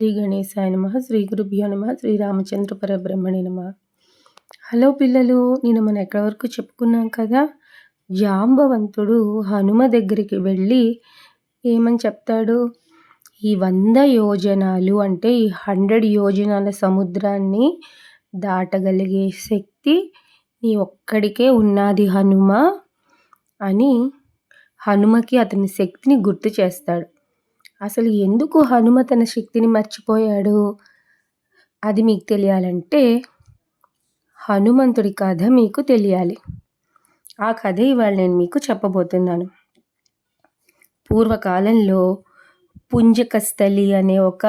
శ్రీ గణేశాయ నమ శ్రీ గురుభ్యో నమ శ్రీ రామచంద్ర పరబ్రహ్మణి నమ. హలో పిల్లలు నేను మనం ఎక్కడి వరకు చెప్పుకున్నాం కదా? జాంబవంతుడు హనుమ దగ్గరికి వెళ్ళి ఏమని చెప్తాడు? ఈ వంద యోజనాలు అంటే ఈ హండ్రెడ్ యోజనాల సముద్రాన్ని దాటగలిగే శక్తి నీ ఒక్కడికే ఉన్నది హనుమ అని హనుమకి అతని శక్తిని గుర్తు చేస్తాడు. అసలు ఎందుకు హనుమ తన శక్తిని మర్చిపోయాడు? అది మీకు తెలియాలంటే హనుమంతుడి కథ మీకు తెలియాలి. ఆ కథ ఇవాళ నేను మీకు చెప్పబోతున్నాను. పూర్వకాలంలో పుంజకస్థలి అనే ఒక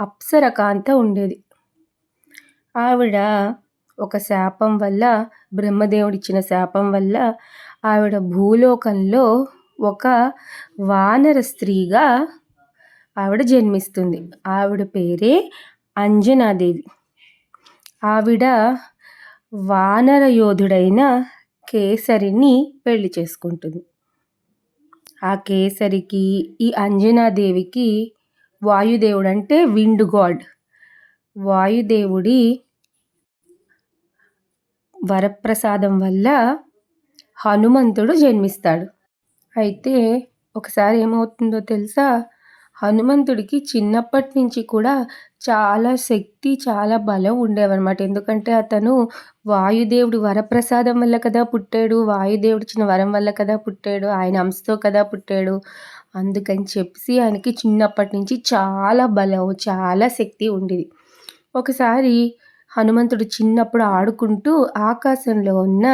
అప్సరకాంత ఉండేది. ఆవిడ ఒక శాపం వల్ల బ్రహ్మదేవుడిచ్చిన శాపం వల్ల ఆవిడ భూలోకంలో ఒక వానర స్త్రీగా ఆవిడ జన్మిస్తుంది. ఆవిడ పేరే అంజనాదేవి. ఆవిడ వానర యోధుడైన కేసరిని పెళ్ళి చేసుకుంటుంది. ఆ కేసరికి ఈ అంజనాదేవికి వాయుదేవుడు అంటే విండ్ గాడ్. వాయుదేవుడి వరప్రసాదం వల్ల హనుమంతుడు జన్మిస్తాడు. అయితే ఒకసారి ఏమవుతుందో తెలుసా? హనుమంతుడికి చిన్నప్పటి నుంచి కూడా చాలా శక్తి చాలా బలం ఉండేవన్నమాట. ఎందుకంటే అతను వాయుదేవుడు వరప్రసాదం వల్ల కదా పుట్టాడు వాయుదేవుడు ఇచ్చిన వరం వల్ల కదా పుట్టాడు ఆయన అంశతో కదా పుట్టాడు. అందుకని చెప్పి ఆయనకి చిన్నప్పటి నుంచి చాలా బలం చాలా శక్తి ఉండేది. ఒకసారి హనుమంతుడు చిన్నప్పుడు ఆడుకుంటూ ఆకాశంలో ఉన్న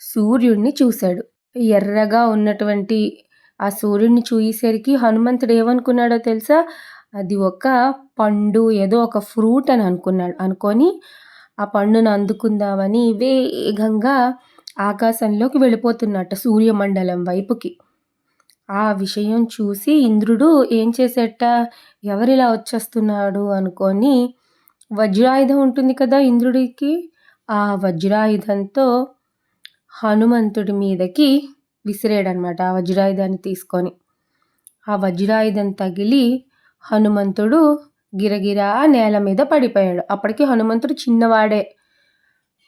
సూర్యుడిని చూశాడు. ఎర్రగా ఉన్నటువంటి ఆ సూర్యుడిని చూసేసరికి హనుమంతుడు ఏమనుకున్నాడో తెలుసా? అది ఒక పండు ఏదో ఒక ఫ్రూట్ అని అనుకున్నాడు. అనుకొని ఆ పండును అందుకుందామని వేగంగా ఆకాశంలోకి వెళ్ళిపోతున్నట్ట సూర్యమండలం వైపుకి. ఆ విషయం చూసి ఇంద్రుడు ఏం చేసేట? ఎవరిలా వచ్చేస్తున్నాడు? అనుకొని వజ్రాయుధం ఉంటుంది కదా ఇంద్రుడికి? ఆ వజ్రాయుధంతో హనుమంతుడి మీదకి విసిరాడనమాట ఆ వజ్రాయుధాన్ని తీసుకొని. ఆ వజ్రాయుధం తగిలి హనుమంతుడు గిరగిరా నేల మీద పడిపోయాడు. అప్పటికి హనుమంతుడు చిన్నవాడే.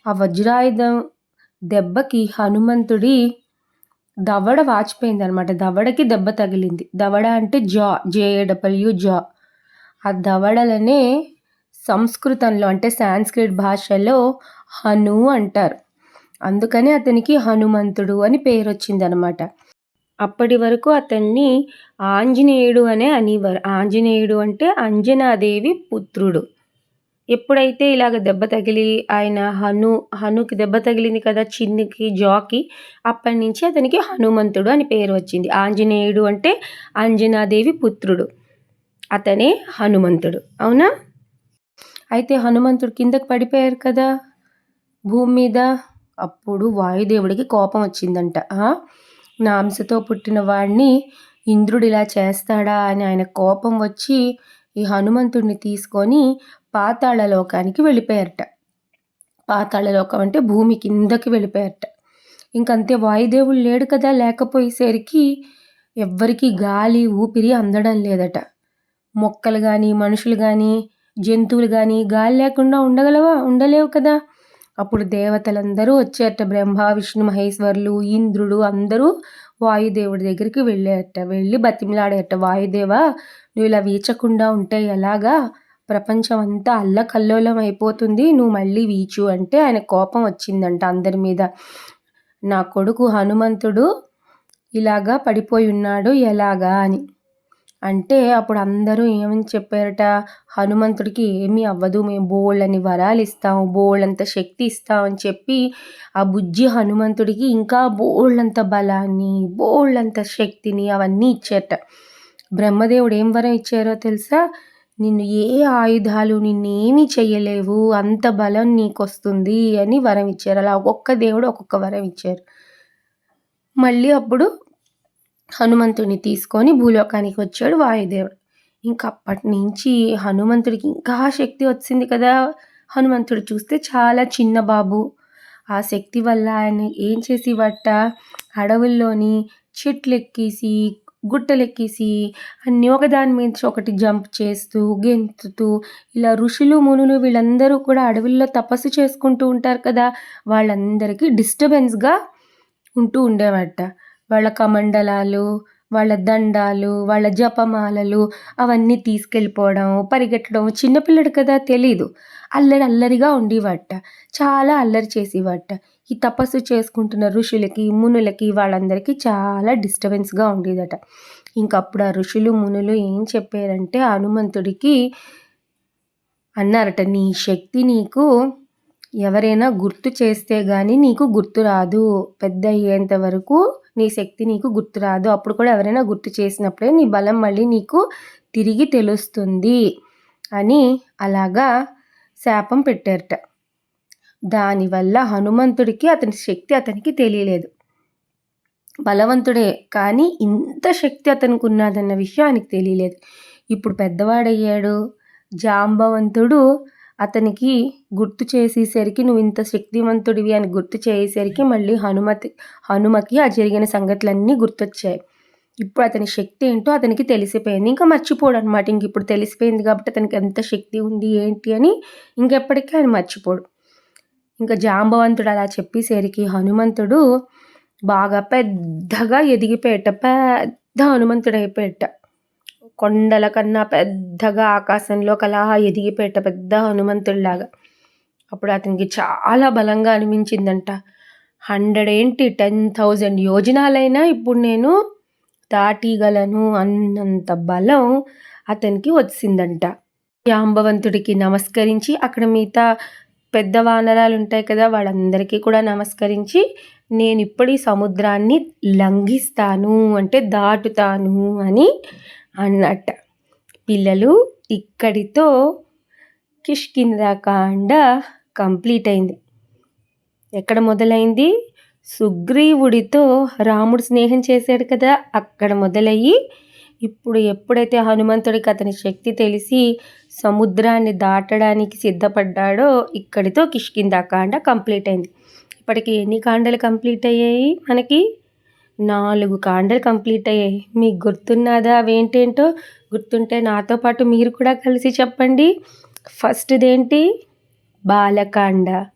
ఆ వజ్రాయుధం దెబ్బకి హనుమంతుడి దవడ వాచిపోయింది అనమాట దవడకి దెబ్బ తగిలింది. దవడ అంటే జా జేఏడబ్ల్యూ జా. ఆ దవడలనే సంస్కృతంలో అంటే సాంస్క్రిట్ భాషలో హను అంటారు. అందుకని అతనికి హనుమంతుడు అని పేరు వచ్చిందనమాట అప్పటి వరకు అతన్ని ఆంజనేయుడు అనే అనేవారు ఆంజనేయుడు అంటే అంజనాదేవి పుత్రుడు. ఎప్పుడైతే ఇలాగ దెబ్బ తగిలి ఆయన హను హనుకి దెబ్బ తగిలింది కదా చిన్నికి జాకి అప్పటి నుంచి అతనికి హనుమంతుడు అని పేరు వచ్చింది. ఆంజనేయుడు అంటే అంజనాదేవి పుత్రుడు. అతనే హనుమంతుడు. అవునా? అయితే హనుమంతుడు కిందకు పడిపోయారు కదా? భూమి మీద? అప్పుడు వాయుదేవుడికి కోపం వచ్చిందంట. నా అంశతో పుట్టిన వాడిని ఇంద్రుడు ఇలా చేస్తాడా? అని ఆయన కోపం వచ్చి ఈ హనుమంతుడిని తీసుకొని పాతాళ లోకానికి వెళ్ళిపోయారట. పాతాళ లోకం అంటే భూమి కిందకి వెళ్ళిపోయారట. ఇంకంతే వాయుదేవుడు లేడు కదా లేకపోయేసరికి ఎవ్వరికి గాలి ఊపిరి అందడం లేదట. మొక్కలు కానీ మనుషులు కానీ జంతువులు కానీ గాలి లేకుండా ఉండగలవా? ఉండలేవు కదా. అప్పుడు దేవతలందరూ వచ్చేట బ్రహ్మ విష్ణు మహేశ్వరులు ఇంద్రుడు అందరూ వాయుదేవుడి దగ్గరికి వెళ్ళేట వెళ్ళి బతిమిలాడేట వాయుదేవ నువ్వు ఇలా వీచకుండా ఉంటే ఎలాగా? ప్రపంచం అంతా అల్లకల్లోలం అయిపోతుంది. నువ్వు మళ్ళీ వీచు అంటే ఆయన కోపం వచ్చిందంట అందరి మీద. నా కొడుకు హనుమంతుడు ఇలాగా పడిపోయి ఉన్నాడు ఎలాగా అని. అంటే అప్పుడు అందరూ ఏమని చెప్పారట? హనుమంతుడికి ఏమీ అవ్వదు మేము బోళ్ళని వరాలు ఇస్తాము బోళ్ళంత శక్తి ఇస్తామని చెప్పి ఆ బుజ్జి హనుమంతుడికి ఇంకా బోళ్ళంత బలాన్ని బోళ్ళంత శక్తిని అవన్నీ ఇచ్చారట బ్రహ్మదేవుడు ఏం వరం ఇచ్చారో తెలుసా? నిన్ను ఏ ఆయుధాలు నిన్నేమీ చెయ్యలేవు అంత బలం నీకు వస్తుంది అని వరం ఇచ్చారు. అలా ఒక్కొక్క దేవుడు ఒక్కొక్క వరం ఇచ్చారు. మళ్ళీ అప్పుడు హనుమంతుడిని తీసుకొని భూలోకానికి వచ్చాడు వాయుదేవుడు. ఇంకా అప్పటి నుంచి హనుమంతుడికి ఇంకా శక్తి వచ్చింది కదా. హనుమంతుడు చూస్తే చాలా చిన్న బాబు. ఆ శక్తి వల్ల ఆయన ఏం చేసి వట్ట అడవుల్లోని చెట్లు ఎక్కేసి గుట్టలెక్కేసి అన్నీ ఒకదాని మీద ఒకటి జంప్ చేస్తూ గెంతుతూ ఇలా ఋషులు మునులు వీళ్ళందరూ కూడా అడవుల్లో తపస్సు చేసుకుంటూ ఉంటారు కదా. వాళ్ళందరికీ డిస్టర్బెన్స్గా ఉంటూ ఉండేవట. వాళ్ళ కమండలాలు వాళ్ళ దండాలు వాళ్ళ జపమాలలు అవన్నీ తీసుకెళ్ళిపోవడం పరిగెట్టడం చిన్నపిల్లడు కదా తెలీదు. అల్లరి అల్లరిగా ఉండేవాట. చాలా అల్లరి చేసేవాట. ఈ తపస్సు చేసుకుంటున్న ఋషులకి మునులకి వాళ్ళందరికీ చాలా డిస్టర్బెన్స్గా ఉండేదట. ఇంకప్పుడు ఆ ఋషులు మునులు ఏం చెప్పారంటే హనుమంతుడికి అన్నారట నీ శక్తి నీకు ఎవరైనా గుర్తు చేస్తే కానీ నీకు గుర్తు రాదు. పెద్ద అయ్యేంత వరకు నీ శక్తి నీకు గుర్తు రాదు. అప్పుడు కూడా ఎవరైనా గుర్తు చేసినప్పుడే నీ బలం మళ్ళీ నీకు తిరిగి తెలుస్తుంది అని అలాగా శాపం పెట్టారట. దానివల్ల హనుమంతుడికి అతని శక్తి అతనికి తెలియలేదు. బలవంతుడే కానీ ఇంత శక్తి అతనికి ఉన్నదన్న విషయం ఆయనకు తెలియలేదు. ఇప్పుడు పెద్దవాడయ్యాడు. జాంబవంతుడు అతనికి గుర్తు చేసేసరికి నువ్వు ఇంత శక్తివంతుడివి అని గుర్తు చేసేసరికి మళ్ళీ హనుమతి హనుమకి ఆ జరిగిన సంగతులన్నీ గుర్తొచ్చాయి. ఇప్పుడు అతని శక్తి ఏంటో అతనికి తెలిసిపోయింది. ఇంకా మర్చిపోడు అనమాట ఇంక ఇప్పుడు తెలిసిపోయింది కాబట్టి అతనికి ఎంత శక్తి ఉంది ఏంటి అని ఇంకెప్పటికీ ఆయన మర్చిపోడు. ఇంకా జాంబవంతుడు అలా చెప్పేసరికి హనుమంతుడు బాగా పెద్దగా ఎదిగిపోయేట పెద్ద హనుమంతుడు అయిపోయేట కొండల కన్నా పెద్దగా ఆకాశంలోకి అలా ఎదిగిపెట్ట పెద్ద హనుమంతుడిలాగా. అప్పుడు అతనికి చాలా బలంగా అనిపించిందంట. హండ్రెడ్ ఏంటి టెన్ థౌజండ్ యోజనాలైనా ఇప్పుడు నేను దాటిగలను అన్నంత బలం అతనికి వచ్చిందంట. జాంబవంతుడికి నమస్కరించి అక్కడ మిగతా పెద్ద వానరాలు ఉంటాయి కదా వాళ్ళందరికీ కూడా నమస్కరించి నేను ఇప్పుడు ఈ సముద్రాన్ని లంఘిస్తాను అంటే దాటుతాను అని అన్నట్ట. పిల్లలు ఇక్కడితో కిష్కిందకాండ కంప్లీట్ అయింది. ఎక్కడ మొదలైంది? సుగ్రీవుడితో రాముడు స్నేహం చేశాడు కదా అక్కడ మొదలయ్యి ఇప్పుడు ఎప్పుడైతే హనుమంతుడికి అతని శక్తి తెలిసి సముద్రాన్ని దాటడానికి సిద్ధపడ్డాడో ఇక్కడితో కిష్కిందాకాండ కంప్లీట్ అయింది. ఇప్పటికి ఎన్ని కాండలు కంప్లీట్ అయ్యాయి మనకి? నాలుగు కాండలు కంప్లీట్ అయ్యాయి. మీకు గుర్తున్నదా? అవేంటేంటో? గుర్తుంటే నాతో పాటు మీరు కూడా కలిసి చెప్పండి. ఫస్ట్దేంటి Balakanda.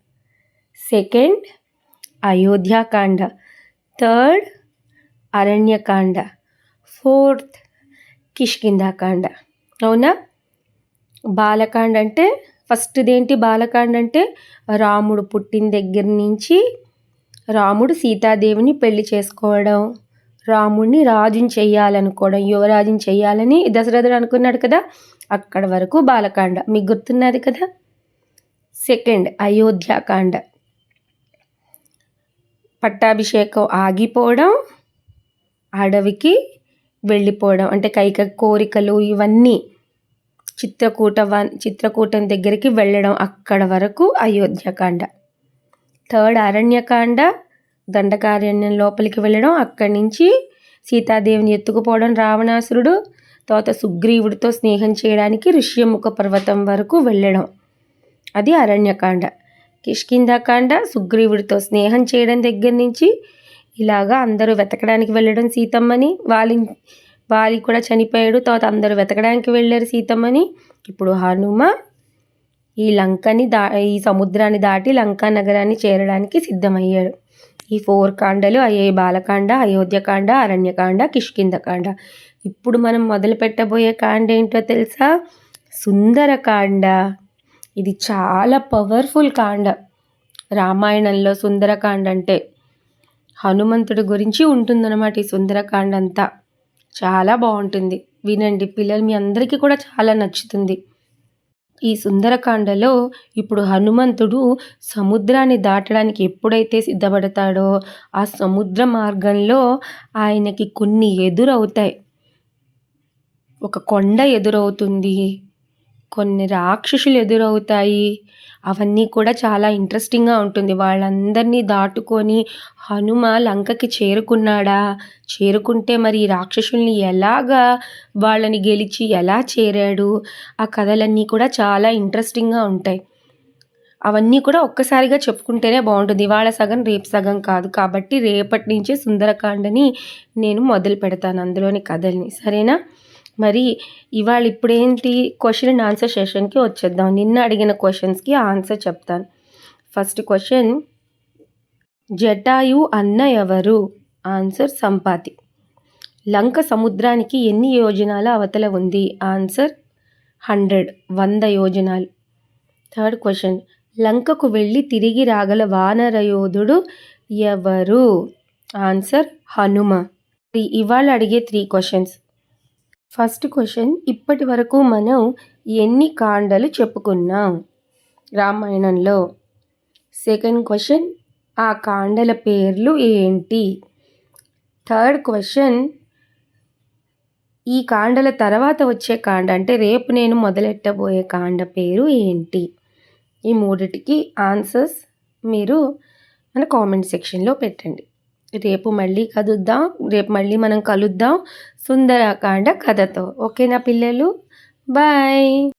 Second Ayodhyakanda. Third Aranyakanda. Fourth Kishkindhakanda అవునా? బాలకాండ అంటే ఫస్ట్దేంటి బాలకాండ అంటే రాముడు పుట్టిన దగ్గర నుంచి రాముడు సీతాదేవిని పెళ్ళి చేసుకోవడం రాముడిని రాజుని చెయ్యాలనుకోవడం యువరాజుని చెయ్యాలని దశరథుడు అనుకున్నాడు కదా? అక్కడ వరకు బాలకాండ. మీకు గుర్తున్నది కదా? సెకండ్ అయోధ్యాకాండ. పట్టాభిషేకం ఆగిపోవడం అడవికి వెళ్ళిపోవడం అంటే కైక కోరికలు ఇవన్నీ చిత్రకూట వన్ చిత్రకూటం దగ్గరికి వెళ్ళడం అక్కడ వరకు అయోధ్యకాండ. థర్డ్ అరణ్యకాండ దండకారణ్యం లోపలికి వెళ్ళడం అక్కడి నుంచి సీతాదేవిని ఎత్తుకుపోవడం రావణాసురుడు తర్వాత సుగ్రీవుడితో స్నేహం చేయడానికి ఋష్యముఖ పర్వతం వరకు వెళ్ళడం. అది అరణ్యకాండ. కిష్కిందాకాండ సుగ్రీవుడితో స్నేహం చేయడం దగ్గర నుంచి ఇలాగా అందరూ వెతకడానికి వెళ్ళడం సీతమ్మని వాలి వాలి కూడా చనిపోయాడు తర్వాత అందరూ వెతకడానికి వెళ్ళారు సీతమ్మని. ఇప్పుడు హనుమ ఈ లంకని దా ఈ సముద్రాన్ని దాటి లంకా నగరాన్ని చేరడానికి సిద్ధమయ్యాడు. ఈ ఫోర్ కాండలు అయ్యే బాలకాండ అయోధ్యకాండ అరణ్యకాండ కిష్కిందకాండ ఇప్పుడు మనం మొదలు పెట్టబోయే కాండ ఏంటో తెలుసా? సుందరకాండ. ఇది చాలా పవర్ఫుల్ కాండ. రామాయణంలో సుందరకాండ అంటే హనుమంతుడి గురించి ఉంటుందన్నమాట ఈ సుందరకాండ అంతా చాలా బాగుంటుంది. వినండి పిల్లలు మీ అందరికీ కూడా చాలా నచ్చుతుంది. ఈ సుందరకాండలో ఇప్పుడు హనుమంతుడు సముద్రాన్ని దాటడానికి ఎప్పుడైతే సిద్ధపడతాడో ఆ సముద్ర మార్గంలో ఆయనకి కొన్ని ఎదురవుతాయి. ఒక కొండ ఎదురవుతుంది. కొన్ని రాక్షసులు ఎదురవుతాయి. అవన్నీ కూడా చాలా ఇంట్రెస్టింగ్గా ఉంటుంది. వాళ్ళందరినీ దాటుకొని హనుమ లంకకి చేరుకున్నాడా? చేరుకుంటే మరి రాక్షసుల్ని ఎలాగా వాళ్ళని గెలిచి ఎలా చేరాడు? ఆ కథలన్నీ కూడా చాలా ఇంట్రెస్టింగ్గా ఉంటాయి. అవన్నీ కూడా ఒక్కసారిగా చెప్పుకుంటేనే బాగుంటుంది. ఇవాళ సగం రేపు సగం కాదు. కాబట్టి రేపటి నుంచే సుందరకాండని నేను మొదలు పెడతాను అందులోని కథల్ని. సరేనా? మరి ఇవాళ ఇప్పుడేంటి? క్వశ్చన్ అండ్ ఆన్సర్ సెషన్కి వచ్చేద్దాం. నిన్న అడిగిన క్వశ్చన్స్కి ఆన్సర్ చెప్తాను. ఫస్ట్ క్వశ్చన్ జటాయు అన్న ఎవరు? ఆన్సర్ సంపాతి. లంక సముద్రానికి ఎన్ని యోజనాల అవతల ఉంది? ఆన్సర్ హండ్రెడ్ వంద యోజనాలు. థర్డ్ క్వశ్చన్ లంకకు వెళ్ళి తిరిగి రాగల వానరయోధుడు ఎవరు? ఆన్సర్ హనుమ. ఇవాళ అడిగే త్రీ క్వశ్చన్స్ ఫస్ట్ క్వశ్చన్ ఇప్పటి వరకు మనం ఎన్ని కాండలు చెప్పుకున్నాం? రామాయణంలో. సెకండ్ క్వశ్చన్ ఆ కాండల పేర్లు ఏంటి? థర్డ్ క్వశ్చన్ ఈ కాండల తర్వాత వచ్చే కాండ అంటే రేపు నేను మొదలెట్టబోయే కాండ పేరు ఏంటి? ఈ మూడిటికి ఆన్సర్స్ మీరు మన కామెంట్ సెక్షన్లో పెట్టండి. రేపు మళ్ళీ కలుద్దాం రేపు మళ్ళీ మనం కలుద్దాం. సుందరకాండ కథతో. ఓకేనా పిల్లలు? బాయ్.